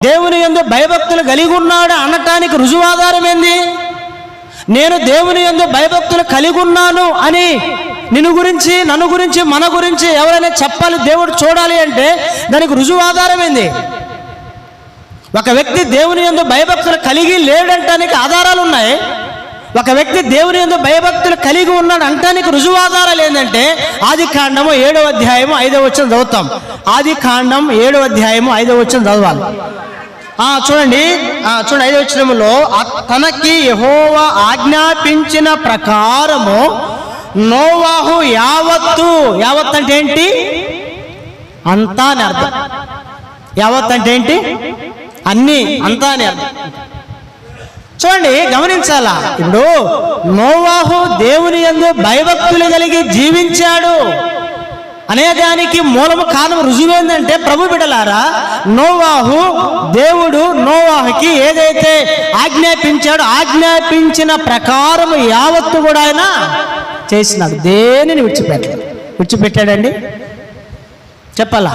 దేవుని ఎందు భయభక్తులు కలిగి ఉన్నాడు అనటానికి రుజువాధారం ఏంది నేను దేవుని ఎందు భయభక్తులు కలిగి ఉన్నాను అని నిన్ను గురించి నన్ను గురించి మన గురించి ఎవరైనా చెప్పాలి దేవుడు చూడాలి అంటే దానికి రుజువాధారం ఏంది ఒక వ్యక్తి దేవుని ఎందు భయభక్తులు కలిగి లేడంటానికి ఆధారాలు ఉన్నాయి ఒక వ్యక్తి దేవుని ఎందు భయభక్తులు కలిగి ఉన్నాడు అంటానికి రుజువాధారాలు ఏంటంటే ఆది కాండము ఏడవ అధ్యాయము ఐదవ వచ్చిన చదువుతాం. ఆది కాండం ఏడవ అధ్యాయము ఐదవ వచ్చిన చదవాలి. చూడండి. చూడండి ఐదవ వచ్చినములో తనకి యహోవా ఆజ్ఞాపించిన ప్రకారము నోవాహు యావత్తు యావత్ అంటే ఏంటి? అంతా అని అర్థం. యావత్ అంటే ఏంటి? అన్ని అంతా అని అర్థం. చూడండి గమనించాలా? ఇప్పుడు నోవాహు దేవుని యందు భయభక్తులు కలిగి జీవించాడు. అనేదానికి మూలము కారణం రుజువైందంటే ప్రభు బిడలారా నోవాహు దేవుడు నోవాహుకి ఏదైతే ఆజ్ఞాపించాడో ఆజ్ఞాపించిన ప్రకారం యావత్తు కూడా ఆయన చేసినాడు. దేనిని విడిచిపెట్టాడు విడిచిపెట్టాడండి? చెప్పాలా?